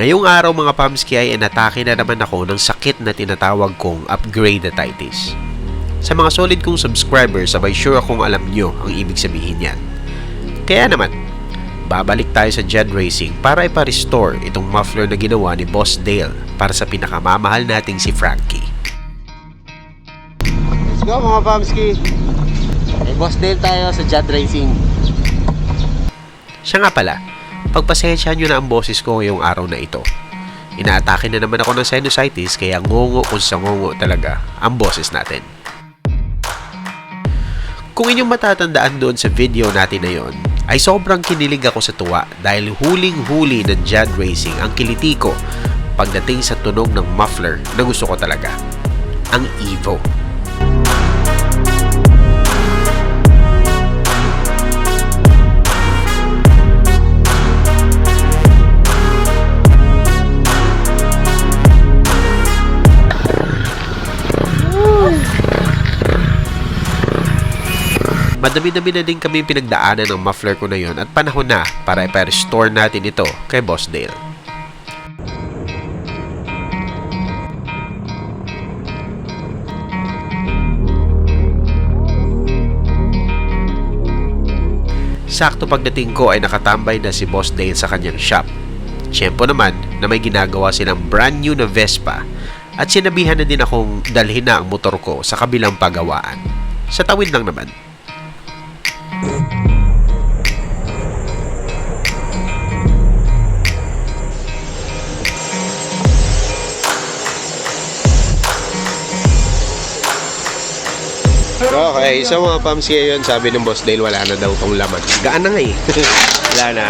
Ngayong araw mga Pamski ay inatake na naman ako ng sakit na tinatawag kong upgradatitis. Sa mga solid kong subscribers, sabay sure akong alam nyo ang ibig sabihin yan. Kaya naman, babalik tayo sa Jed Racing para ipa-restore itong muffler na ginawa ni Boss Dale para sa pinakamamahal nating si Frankie. Let's go mga Pamski. May boss Dale tayo sa Jad Racing. Siya nga pala, pagpasensya nyo na ang boses ko ngayong araw na ito. Inaatake na naman ako ng sinusitis kaya ngongo kung sa ngongo talaga ang boses natin. Kung inyong matatandaan doon sa video natin na yon, ay sobrang kinilig ako sa tuwa dahil huling-huli ng Jad Racing ang kiliti ko pagdating sa tunog ng muffler na gusto ko talaga. Ang Evo. Madami-dami na din kami pinagdaanan ng muffler ko na yon at panahon na para ipa-restore natin ito kay Boss Dale. Sakto pagdating ko ay nakatambay na si Boss Dale sa kanyang shop. Tiyempo naman na may ginagawa silang brand new na Vespa at sinabihan na din akong dalhin na ang motor ko sa kabilang pagawaan. Sa tawid lang naman. Okay, so mga Pamsi yun, sabi ng Boss Dale, wala na daw tong laman. Gaan na nga eh. wala na.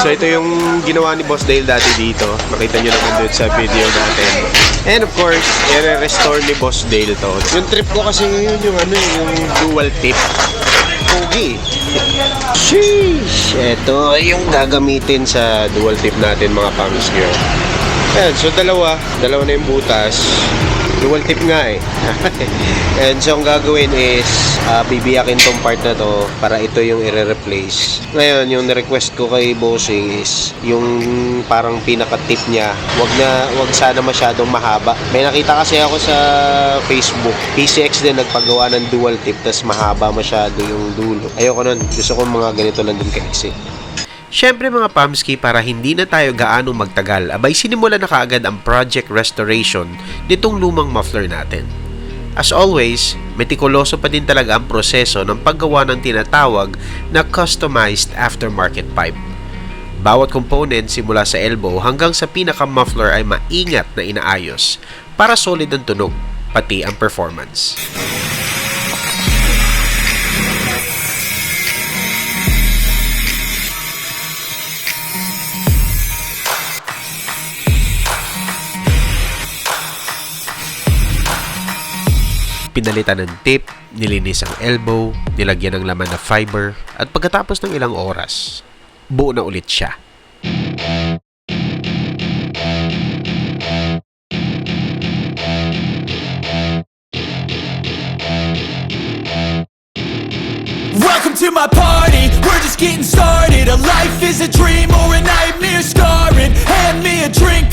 So ito yung ginawa ni Boss Dale dati dito. Makita nyo naman doon sa video natin. And of course, i-restore ni Boss Dale to. Yung trip ko kasi ngayon yung ano yung dual tip. Pogi. Sheesh! Ito yung gagamitin sa dual tip natin mga Pamsi yun. Ayan, so dalawa. Dalawa na yung butas. Dual tip nga eh. And so ang gagawin is ah, bibiyakin tong part na to para ito yung i-replace. Ngayon, yung request ko kay Bossing is yung parang pinaka-tip niya, wag na wag sana masyadong mahaba. May nakita kasi ako sa Facebook, PCX din nagpagawa ng dual tip tas mahaba masyado yung dulo. Ayoko nun. Gusto ko mga ganito lang din kaiksi. Siyempre mga Pamski, para hindi na tayo gaano magtagal, abay sinimula na kaagad ang project restoration nitong lumang muffler natin. As always, metikuloso pa din talaga ang proseso ng paggawa ng tinatawag na customized aftermarket pipe. Bawat component simula sa elbow hanggang sa pinaka-muffler ay maingat na inaayos para solid ang tunog, pati ang performance. Pinalitan ng tip, nilinis ang elbow, nilagyan ng laman na fiber, at pagkatapos ng ilang oras, buo na ulit siya. Welcome to my party, we're just getting started. A life is a dream or a nightmare scarring. Hand me a drink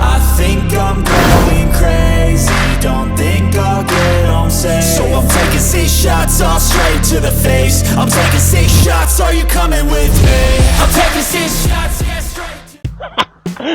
I think I'm going crazy. Don't think I'll get home safe. So I'm taking six shots, all straight to the face. I'm taking six shots, are you coming with me? I'm taking six shots, yeah,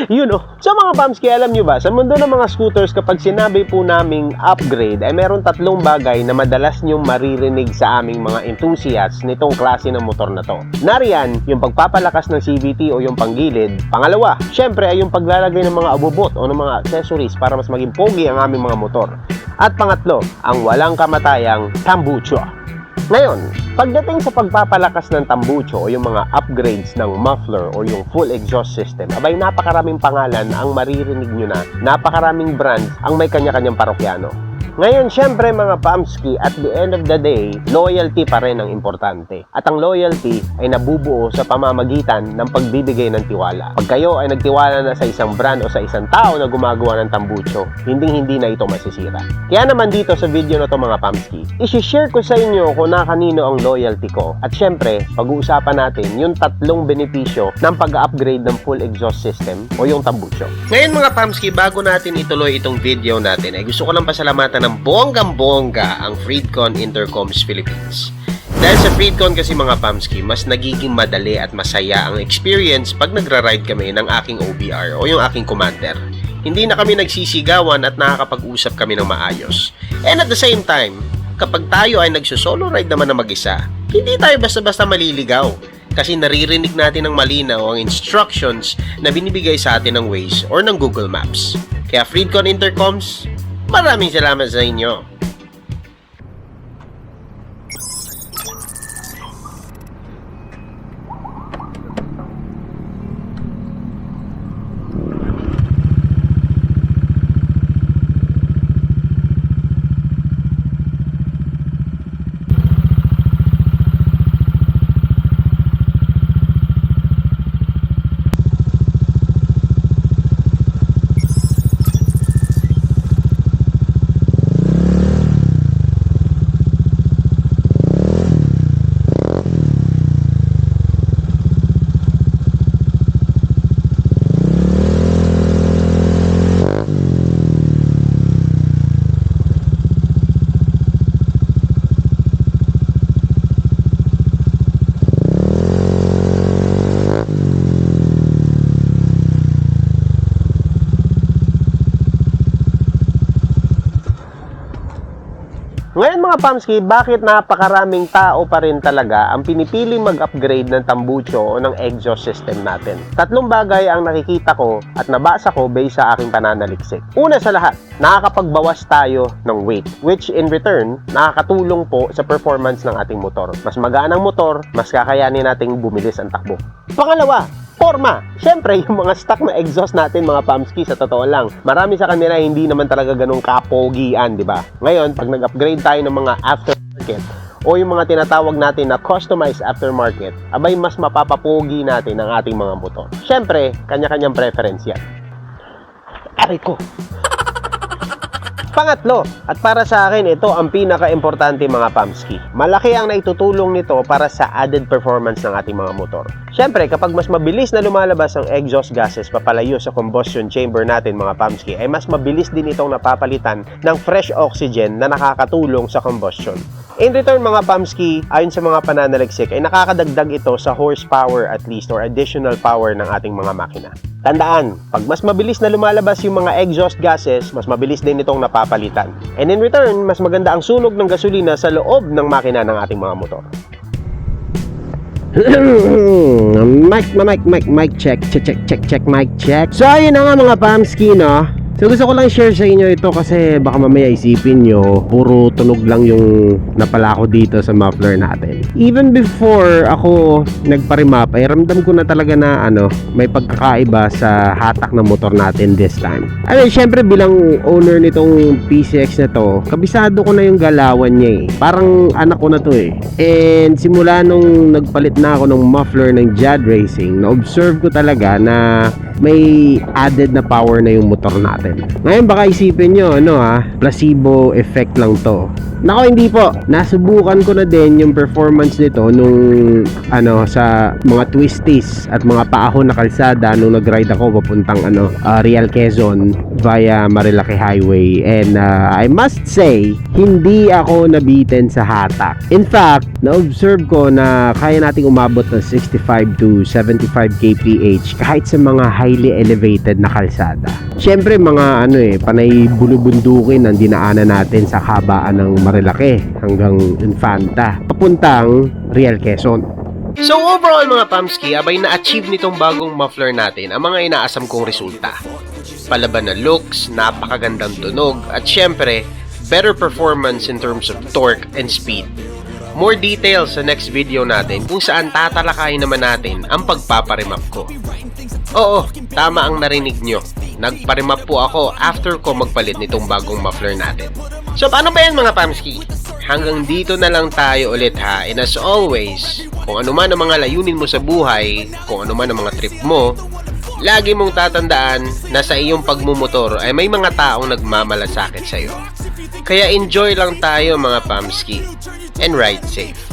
Yun oh. So mga Pamski, alam nyo ba, sa mundo ng mga scooters, kapag sinabi po naming upgrade, ay meron tatlong bagay na madalas nyong maririnig sa aming mga enthusiasts nitong klase ng motor na to. Nariyan, yung pagpapalakas ng CVT o yung panggilid. Pangalawa, syempre ay yung paglalagay ng mga abubot o ng mga accessories para mas maging pogi ang aming mga motor. At pangatlo, ang walang kamatayang tambucho. Ngayon, pagdating sa pagpapalakas ng tambucho o yung mga upgrades ng muffler o yung full exhaust system, abay napakaraming pangalan ang maririnig nyo na, napakaraming brands ang may kanya-kanyang parokyano. Ngayon, syempre mga Pamski, at the end of the day, loyalty pa rin ang importante. At ang loyalty ay nabubuo sa pamamagitan ng pagbibigay ng tiwala. Pag kayo ay nagtiwala na sa isang brand o sa isang tao na gumagawa ng tambucho, hindi-hindi na ito masisira. Kaya naman dito sa video na to mga Pamski, isi-share ko sa inyo kung na kanino ang loyalty ko. At syempre, pag-uusapan natin yung tatlong benepisyo ng pag-upgrade ng full exhaust system o yung tambucho. Ngayon mga Pamski, bago natin ituloy itong video natin, ay gusto ko lang pasalamatan ng bonggang-bongga ang Freedcon Intercoms Philippines. Dahil sa Freedcon kasi mga Pamski, mas nagiging madali at masaya ang experience pag nagra-ride kami ng aking OBR o yung aking commander. Hindi na kami nagsisigawan at nakakapag-usap kami ng maayos. And at the same time, kapag tayo ay nagsusolo ride naman na mag-isa, hindi tayo basta-basta maliligaw kasi naririnig natin ng malinaw ang instructions na binibigay sa atin ng Waze or ng Google Maps. Kaya Freedcon Intercoms, maraming salamat sa inyo. Ngayon mga Pamski, bakit napakaraming tao pa rin talaga ang pinipiling mag-upgrade ng tambucho o ng exhaust system natin? Tatlong bagay ang nakikita ko at nabasa ko based sa aking pananaliksik. Una sa lahat, nakakapagbawas tayo ng weight, which in return, nakakatulong po sa performance ng ating motor. Mas magaan ang motor, mas kakayanin nating bumilis ang takbo. Pangalawa, forma. Siyempre, yung mga stock na exhaust natin, mga Pamski, sa totoo lang, marami sa kanila hindi naman talaga ganun kapogian, di ba? Ngayon, pag nag-upgrade tayo ng mga aftermarket, o yung mga tinatawag natin na customized aftermarket, abay mas mapapapogi natin ang ating mga motor. Siyempre, kanya-kanyang preference yan. Aray ko! Pangatlo, at para sa akin ito ang pinaka-importante mga Pamski. Malaki ang naitutulong nito para sa added performance ng ating mga motor. Siyempre, kapag mas mabilis na lumalabas ang exhaust gases papalayo sa combustion chamber natin mga Pamski, ay mas mabilis din itong napapalitan ng fresh oxygen na nakakatulong sa combustion. In return mga Pamski, ayon sa mga pananaliksik, ay nakakadagdag ito sa horsepower at least or additional power ng ating mga makina. Tandaan, pag mas mabilis na lumalabas yung mga exhaust gases, mas mabilis din itong napapalitan. And in return, mas maganda ang sunog ng gasolina sa loob ng makina ng ating mga motor. mic, mic, mic, mic, check, check, check, check, mic, check. So, ayun na nga mga Pamski, no? So gusto ko lang share sa inyo ito kasi baka mamaya isipin nyo puro tunog lang yung napala ko dito sa muffler natin. Even before ako nagparimap ay ramdam ko na talaga na ano may pagkakaiba sa hatak ng motor natin this time. I mean syempre bilang owner nitong PCX na to kabisado ko na yung galawan niya eh. Parang anak ko na to eh. And simula nung nagpalit na ako ng muffler ng Jad Racing na observe ko talaga na may added na power na yung motor natin. Ngayon baka isipin nyo, ano ha, placebo effect lang to. Nako hindi po, nasubukan ko na din yung performance nito nung ano sa mga twisties at mga paahon na kalsada nung nag-ride ako papuntang ano ah, Real Quezon via Marilaki Highway and ah, I must say hindi ako nabitin sa hatak. In fact, na-observe ko na kaya nating umabot ng 65 to 75 kph kahit sa mga highly elevated na kalsada. Siyempre mga ano eh, panay bulubundukin ang dinaanan natin sa habaan ng Marilaki hanggang Infanta papuntang Real Quezon. So overall mga Pamski, abay na-achieve nitong bagong muffler natin ang mga inaasam kong resulta. Palaban na looks, napakagandang tunog, at syempre, better performance in terms of torque and speed. More details sa next video natin kung saan tatalakayin naman natin ang pagpaparimap ko. Oo, tama ang narinig nyo. Nagparimap po ako after ko magpalit nitong bagong muffler natin. So paano ba yan mga Pamski? Hanggang dito na lang tayo ulit ha. And as always, kung ano man ang mga layunin mo sa buhay, kung ano man ang mga trip mo, lagi mong tatandaan na sa iyong pagmumotor ay may mga taong nagmamalasakit sa iyo. Kaya enjoy lang tayo mga Pamski and ride safe.